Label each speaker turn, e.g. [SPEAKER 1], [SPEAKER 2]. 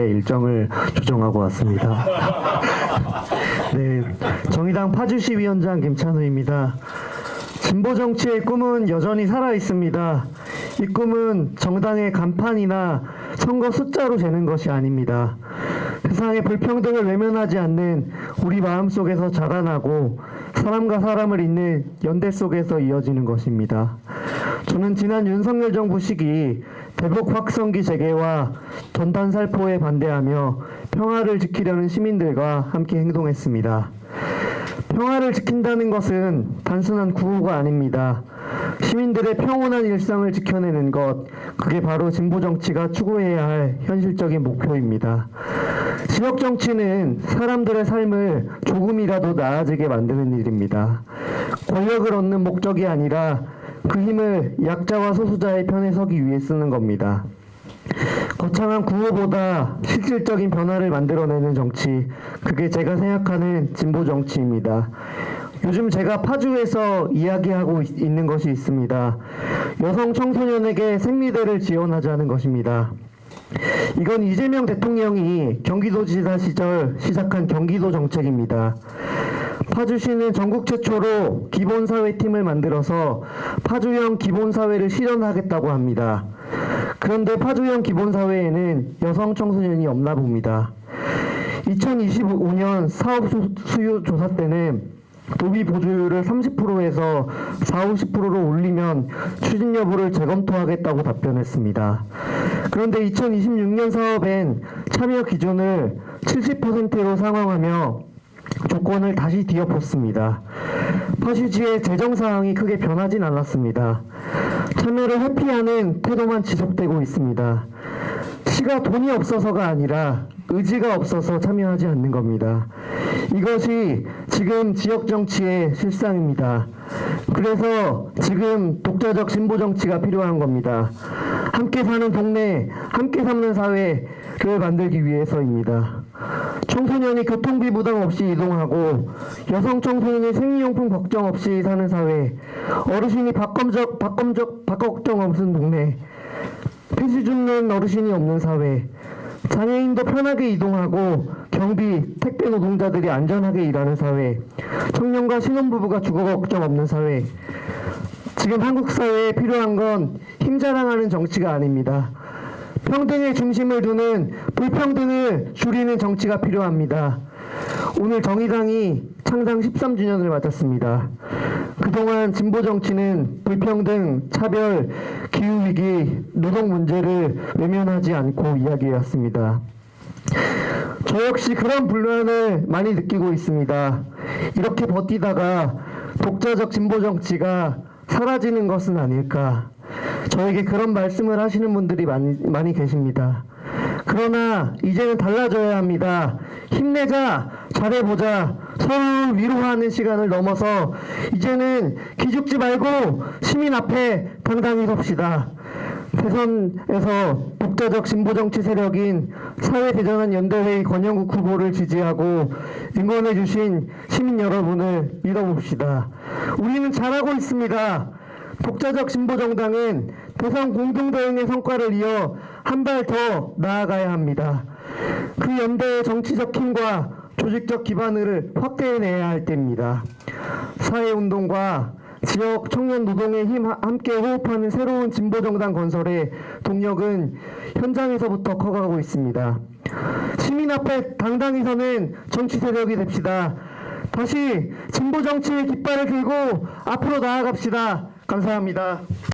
[SPEAKER 1] 일정을 조정하고 왔습니다. 네, 정의당 파주시 위원장 김찬우입니다. 진보 정치의 꿈은 여전히 살아 있습니다. 이 꿈은 정당의 간판이나 선거 숫자로 재는 것이 아닙니다. 세상의 불평등을 외면하지 않는 우리 마음 속에서 자라나고 사람과 사람을 잇는 연대 속에서 이어지는 것입니다. 저는 지난 윤석열 정부 시기 대북 확성기 재개와 전단 살포에 반대하며 평화를 지키려는 시민들과 함께 행동했습니다. 평화를 지킨다는 것은 단순한 구호가 아닙니다. 시민들의 평온한 일상을 지켜내는 것, 그게 바로 진보 정치가 추구해야 할 현실적인 목표입니다. 지역 정치는 사람들의 삶을 조금이라도 나아지게 만드는 일입니다. 권력을 얻는 목적이 아니라 그 힘을 약자와 소수자의 편에 서기 위해 쓰는 겁니다. 거창한 구호보다 실질적인 변화를 만들어내는 정치, 그게 제가 생각하는 진보 정치입니다. 요즘 제가 파주에서 이야기하고 있- 있는 것이 있습니다. 여성 청소년에게 생리대를 지원하자는 것입니다. 이건 이재명 대통령이 경기도지사 시절 시작한 경기도 정책입니다. 파주시는 전국 최초로 기본사회팀을 만들어서 파주형 기본사회를 실현하겠다고 합니다. 그런데 파주형 기본사회에는 여성 청소년이 없나 봅니다. 2025년 사업 수- 수요 조사 때는 도비 보조율을 30%에서 4, 50%로 올리면 추진 여부를 재검토하겠다고 답변했습니다. 그런데 2026년 사업엔 참여 기준을 70%로 상황하며 조건을 다시 뒤엎었습니다. 파주지의 재정 사항이 크게 변하진 않았습니다. 참여를 회피하는 태도만 지속되고 있습니다. 시가 돈이 없어서가 아니라 의지가 없어서 참여하지 않는 겁니다. 이것이 지금 지역 정치의 실상입니다. 그래서 지금 독자적 진보 정치가 필요한 겁니다. 함께 사는 동네, 함께 삼는 사회를 만들기 위해서입니다. 청소년이 교통비 부담 없이 이동하고 여성 청소년이 생리용품 걱정 없이 사는 사회, 어르신이 밥검적 밥검적 밥 걱정 없는 동네, 폐지 줍는 어르신이 없는 사회, 장애인도 편하게 이동하고 경비, 택배 노동자들이 안전하게 일하는 사회, 청년과 신혼부부가 주거 걱정 없는 사회. 지금 한국 사회에 필요한 건 힘 자랑하는 정치가 아닙니다. 평등의 중심을 두는 불평등을 줄이는 정치가 필요합니다. 오늘 정의당이 창당 13주년을 맞았습니다. 그동안 진보 정치는 불평등, 차별, 기후위기, 노동 문제를 외면하지 않고 이야기해왔습니다. 저 역시 그런 불만을 많이 느끼고 있습니다. 이렇게 버티다가 독자적 진보 정치가 사라지는 것은 아닐까. 저에게 그런 말씀을 하시는 분들이 많이, 많이 계십니다. 그러나 이제는 달라져야 합니다. 힘내자, 잘해보자, 서로 위로하는 시간을 넘어서 이제는 기죽지 말고 시민 앞에 당당히 섭시다. 대선에서 독자적 진보정치 세력인 사회대전환 연대회의 권영국 후보를 지지하고 응원해주신 시민 여러분을 믿어봅시다. 우리는 잘하고 있습니다. 독자적 진보정당은 대선 공동대응의 성과를 이어 한 발 더 나아가야 합니다. 그 연대의 정치적 힘과 조직적 기반을 확대해내야 할 때입니다. 사회운동과 지역 청년 노동의 힘 하- 함께 호흡하는 새로운 진보정당 건설의 동력은 현장에서부터 커가고 있습니다. 시민 앞에 당당히 서는 정치 세력이 됩시다. 다시 진보 정치의 깃발을 들고 앞으로 나아갑시다. 감사합니다.